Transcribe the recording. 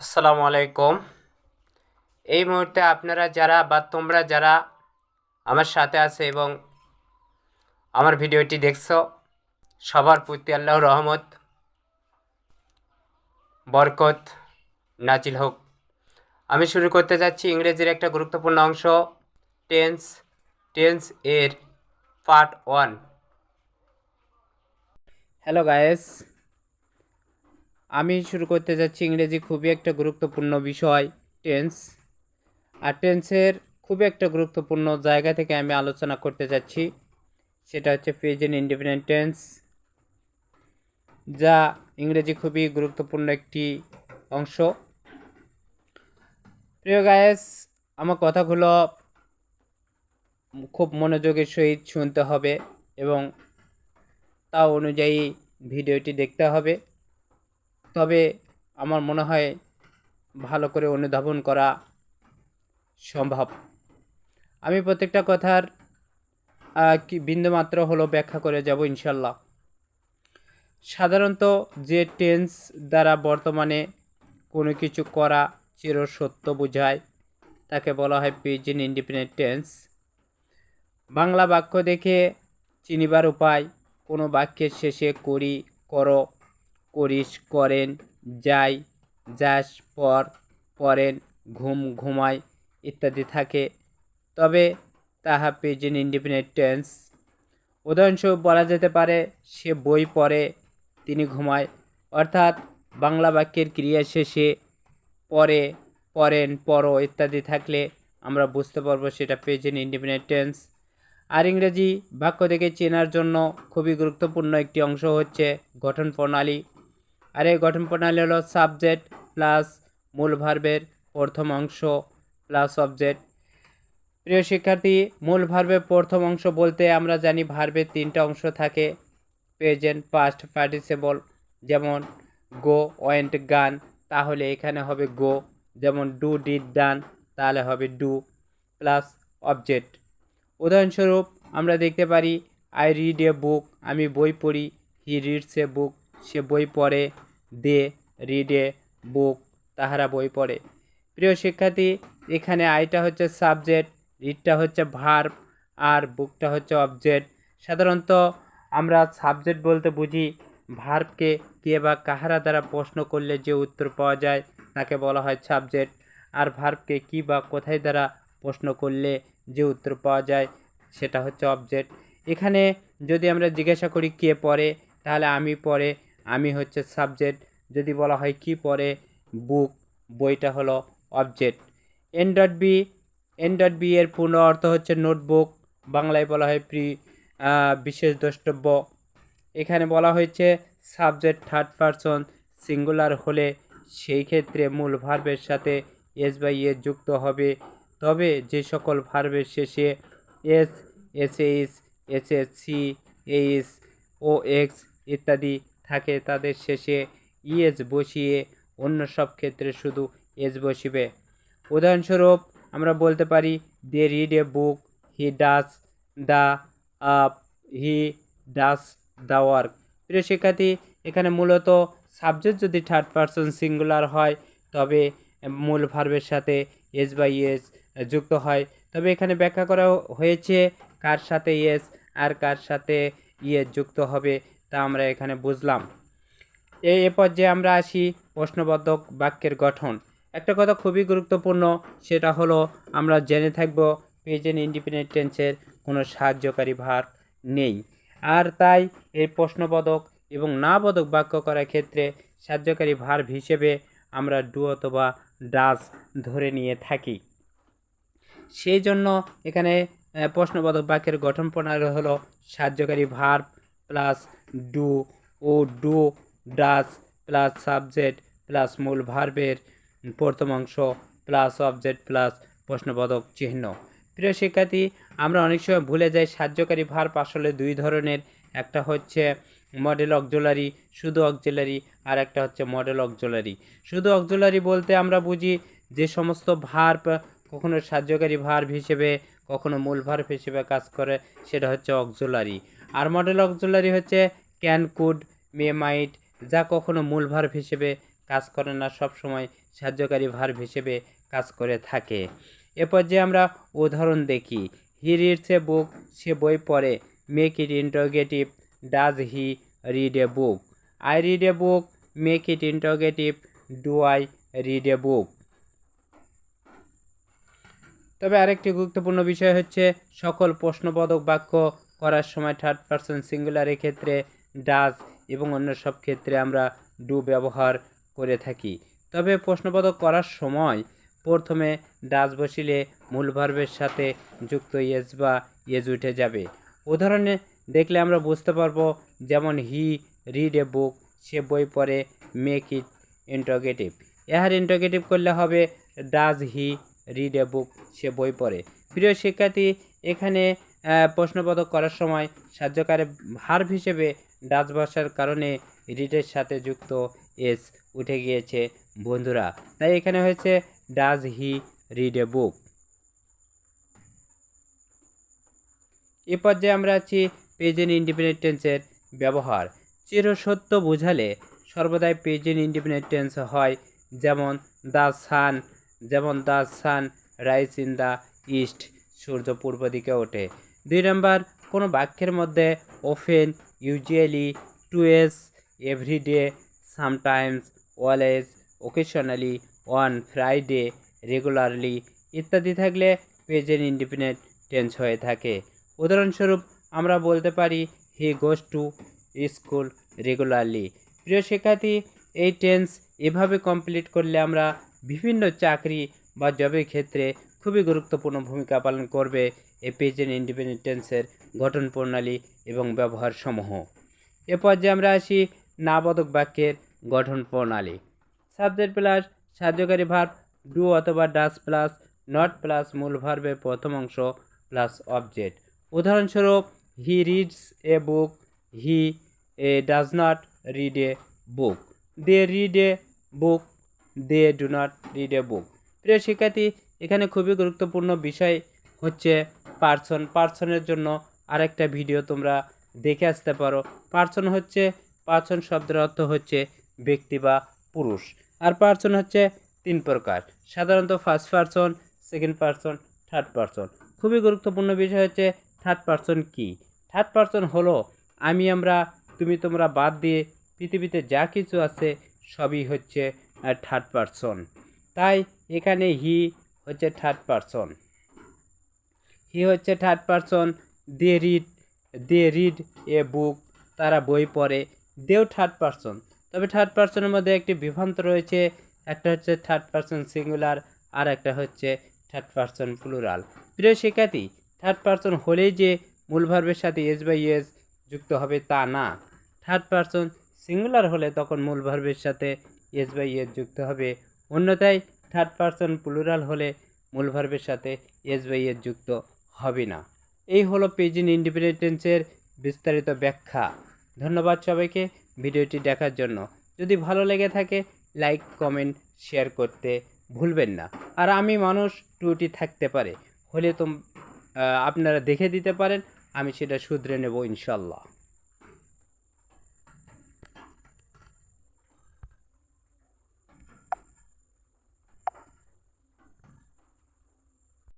আসসালামু আলাইকুম। এই মুহূর্তে আপনারা যারা বা তোমরা যারা আমার সাথে আছে এবং আমার ভিডিওটি দেখছ, সবার প্রতি আল্লাহর রহমত, বরকত, নাজিল হোক। আমি শুরু করতে যাচ্ছি ইংরেজির একটা গুরুত্বপূর্ণ অংশ টেন্স টেন্স এর পার্ট ওয়ান হ্যালো গায়েস আমি শুরু করতে যাচ্ছি ইংরেজি খুবই একটা গুরুত্বপূর্ণ বিষয় টেন্স আর টেন্সের খুবই একটা গুরুত্বপূর্ণ জায়গা থেকে আমি আলোচনা করতে যাচ্ছি, সেটা হচ্ছে প্রেজেন্ট ইন্ডিপেন্ডেন্ট টেন্স যা ইংরেজি খুবই গুরুত্বপূর্ণ একটি অংশ। প্রিয় গায়েস, আমার কথাগুলো খুব মনোযোগের সহিত শুনতে হবে এবং তা অনুযায়ী ভিডিওটি দেখতে হবে। তবে আমার মনে হয় ভালো করে অনুধাবন করা সম্ভব। আমি প্রত্যেকটা কথার কি, বিন্দুমাত্র হলো ব্যাখ্যা করে যাব ইনশাল্লাহ সাধারণত যে টেন্স দ্বারা বর্তমানে কোনো কিছু করা চির সত্য বোঝায়, তাকে বলা হয় প্রেজেন্ট ইন্ডিপেন্ডেন্ট টেন্স। বাংলা বাক্য দেখে চিনিবার উপায়, কোনো বাক্যের শেষে করি, করো করিস, করেন, যাই, যাস, পর, পরেন, ঘুম ঘুমায় ইত্যাদি থাকে। তবে তাহা প্রেজেন্ট ইন্ডিপেন্ডেন্ট টেন্স উদাহরণস্বরূপ বলা যেতে পারে, সে বই পড়ে, তিনি ঘুমায়। অর্থাৎ বাংলা বাক্যের ক্রিয়া শেষে পরে, পরেন, পরো ইত্যাদি থাকলে আমরা বুঝতে পারব সেটা প্রেজেন্ট ইন্ডিপেন্ডেন্ট টেন্স আর ইংরেজি বাক্য থেকে চেনার জন্য খুবই গুরুত্বপূর্ণ একটি অংশ হচ্ছে গঠন প্রণালী। আর এই গঠন প্রণালী হলো সাবজেক্ট প্লাস মূল ভার্বের প্রথম অংশ প্লাস অবজেক্ট প্রিয় শিক্ষার্থী, মূল ভার্বের প্রথম অংশ বলতে আমরা জানি ভার্বের তিনটা অংশ থাকে প্রেজেন্ট পাস্ট পার্টিসিপল যেমন গো ওয়েন্ট গান তাহলে এখানে হবে গো যেমন ডু ডিড ডান তাহলে হবে ডু প্লাস অবজেক্ট উদাহরণস্বরূপ আমরা দেখতে পারি আই রিড এ বুক আমি বই পড়ি হি রিডস এ বুক সে বই পড়ে, দে রিড এ বুক তাহারা বই পড়ে। প্রিয় শিক্ষার্থী, এখানে আইটা হচ্ছে সাবজেক্ট রিডটা হচ্ছে ভার্ব আর বুকটা হচ্ছে অবজেক্ট সাধারণত আমরা সাবজেক্ট বলতে বুঝি ভার্বকে কে বা কাহারা দ্বারা প্রশ্ন করলে যে উত্তর পাওয়া যায়, তাকে বলা হয় সাবজেক্ট আর ভার্বকে কী বা কোথায় দ্বারা প্রশ্ন করলে যে উত্তর পাওয়া যায়, সেটা হচ্ছে অবজেক্ট এখানে যদি আমরা জিজ্ঞাসা করি কে পড়ে, তাহলে আমি পড়ে আমি হচ্ছে সাবজেক্ট যদি বলা হয় কি পড়ে বুক বইটা হলো object N dot B N dot B এর পূর্ণ অর্থ হচ্ছে নোটবুক বাংলায় বলা হয় প্রি বিশেষ দ্রষ্টব্য। এখানে বলা হয়েছে সাবজেক্ট থার্ড পারসন সিঙ্গুলার হলে সেই ক্ষেত্রে মূল ভার্বের সাথে এস বাই এ যুক্ত হবে। তবে যে সকল ভার্বের শেষে S S H S S C H O X ইত্যাদি থাকে, তাদের শেষে ইএস বসিয়ে অন্য সব ক্ষেত্রে শুধু এস বসিবে। উদাহরণস্বরূপ, আমরা বলতে পারি they read a book he does the he does the work প্রিয় শিক্ষার্থী, এখানে মূলত সাবজেক্ট যদি থার্ড পারসন সিঙ্গুলার হয়, তবে মূল ভার্বের সাথে এস বাই এস যুক্ত হয়। তবে এখানে ব্যাখ্যা করা হয়েছে কার সাথে এস আর কার সাথে ইয়ে যুক্ত হবে। তা আমরা এখানে বুঝলাম। এই এ পর্যায়ে আমরা আসি প্রশ্নবোধক বাক্যের গঠন। একটা কথা খুবই গুরুত্বপূর্ণ, সেটা হলো আমরা জেনে থাকব প্রেজেন্ট ইন্ডিপেন্ডেন্ট টেন্সের কোনো সাহায্যকারী ভার নেই। আর তাই এই প্রশ্নবোধক এবং না বোধক বাক্য করার ক্ষেত্রে সাহায্যকারী ভার্ব হিসেবে আমরা ডু অথবা ডাস ধরে নিয়ে থাকি। সেই জন্য এখানে প্রশ্নবোধক বাক্যের গঠন প্রণালী হলো সাহায্যকারী verb plus do O do does plus subject plus মূল ভার্বের প্রথম অংশ প্লাস অবজেক্ট প্লাস প্রশ্নবোধক চিহ্ন। প্রিয় শিক্ষার্থী, আমরা অনেক সময় ভুলে যাই সাহায্যকারী ভার্ব আসলে দুই ধরনের, একটা হচ্ছে মডেল অক্সিলারি শুধু অক্সিলারি আর একটা হচ্ছে মডেল অক্সিলারি শুধু অক্সিলারি বলতে আমরা বুঝি যে সমস্ত ভার্ব কখনো সাহায্যকারী ভার্ব হিসেবে, কখনো মূল ভার্ব হিসেবে কাজ করে, সেটা হচ্ছে অক্সিলারি আর মডেল অক্সিলারি হচ্ছে ক্যান কুড মে মাইট যা কখনো মূল ভার্ব হিসেবে কাজ করে না সব সময় সাহায্যকারী ভার্ব হিসেবে কাজ করে থাকে। এ পর্যায়ে আমরা উদাহরণ দেখি। হি রিডস এ বুক সে বই পড়ে make it interrogative does he read a book I read a book make it interrogative do I read a book তবে আরেকটি গুরুত্বপূর্ণ বিষয় হচ্ছে, সকল প্রশ্নবোধক বাক্য করার সময় থার্ড পারসন সিঙ্গুলারের ক্ষেত্রে ডাজ এবং অন্য সব ক্ষেত্রে আমরা ডু ব্যবহার করে থাকি। তবে প্রশ্নবোধক করার সময় প্রথমে ডাজ বসিলে মূল ভার্বের সাথে যুক্ত ইয়েস বা ইয়েজ উঠে যাবে। উদাহরণে দেখলে আমরা বুঝতে পারব যেমন হি রিড এ বুক সে বই পড়ে মেক ইট ইন্টারোগেটিভ এহার ইন্টারোগেটিভ করলে হবে ডাজ হি রিড এ বুক সে বই পড়ে। প্রিয় শিক্ষার্থী, এখানে আহ, প্রশ্নবোধক করার সময় সাহায্যকারী ভার্ব হিসেবে ডাচ ভাষার কারণে রিডের সাথে যুক্ত এস উঠে গিয়েছে বন্ধুরা। তাই এখানে হয়েছে ডাজ হি রিড এ বুক। এ পর্যায়ে আমরা আছি পেজেন ইন্ডিপেন্ডেন্ট টেন্সের ব্যবহার। চিরসত্য বোঝালে সর্বদাই পেজেন ইন্ডিপেন্ডেন্ট টেন্স হয় যেমন দ্য সান যেমন the sun rise in the east সূর্য পূর্ব দিকে ওঠে। দুই নম্বর, কোনো বাক্যের মধ্যে often usually twice everyday sometimes always occasionally on Friday regularly ইত্যাদি থাকলে পেজেন ইন্ডিপেন্ডেন্ট টেন্স হয়ে থাকে। উদাহরণস্বরূপ, আমরা বলতে পারি he goes to school regularly প্রিয় শিক্ষার্থী, এই টেন্স এভাবে কমপ্লিট করলে আমরা বিভিন্ন চাকরি বা জবের ক্ষেত্রে খুবই গুরুত্বপূর্ণ ভূমিকা পালন করবে। ইন্ডিপেন্ডেন্ট টেন্সের গঠন প্রণালী এবং ব্যবহার সমূহ এ পর্যায়ে আমরা আসি নাবাদক বাক্যের গঠন প্রণালী সাবজেক্ট প্লাস সাহায্যকারী ভার্ব, ডু অথবা ডাস প্লাস নট প্লাস মূল ভার্বের প্রথম অংশ প্লাস অবজেক্ট। উদাহরণস্বরূপ, he reads a book, he a does not read a book, they read a book, they do not read a book. প্রিয় শিক্ষার্থী, এখানে খুবই গুরুত্বপূর্ণ বিষয় হচ্ছে পার্সন, পার্সনের জন্য আরেকটা ভিডিও তোমরা দেখে আসতে পারো। পার্সন হচ্ছে, পার্সন শব্দের অর্থ হচ্ছে ব্যক্তি বা পুরুষ। আর পার্সন হচ্ছে তিন প্রকার। সাধারণত first person second person third person খুবই গুরুত্বপূর্ণ বিষয় হচ্ছে থার্ড পার্সন কি? থার্ড পার্সন হলো, আমি, আমরা, তুমি, তোমরা বাদ দিয়ে পৃথিবীতে যা কিছু আছে সবই হচ্ছে থার্ড পার্সন তাই এখানে হি হচ্ছে থার্ড পার্সন হি হচ্ছে third person they read they read a book তারা বই পড়ে দেও থার্ড পার্সন তবে থার্ড পার্সনের মধ্যে একটি বিভ্রান্ত রয়েছে, একটা হচ্ছে থার্ড পার্সন সিঙ্গুলার আর একটা হচ্ছে থার্ড পার্সন প্লুরাল প্রিয় শিক্ষার্থী থার্ড পার্সন হলেই যে মূল ভার্বের সাথে এস বাই এস যুক্ত হবে তা না। থার্ড পার্সন সিঙ্গুলার হলে তখন মূল ভার্বের সাথে এস বাই এস যুক্ত হবে। অন্যথায় থার্ড পার্সন প্লুরাল হলে মূল ভার্বের সাথে এস বাই এস যুক্ত হবে না। এই হলো পেজিন ইন্ডিপেন্ডেন্সের বিস্তারিত ব্যাখ্যা। ধন্যবাদ সবাইকে ভিডিওটি দেখার জন্য। যদি ভালো লেগে থাকে লাইক কমেন্ট শেয়ার করতে ভুলবেন না। আর আমি মানুষ, ত্রুটি থাকতে পারে। হলে তো আপনারা দেখে দিতে পারেন, আমি সেটা শুধরে নেব ইনশাল্লাহ।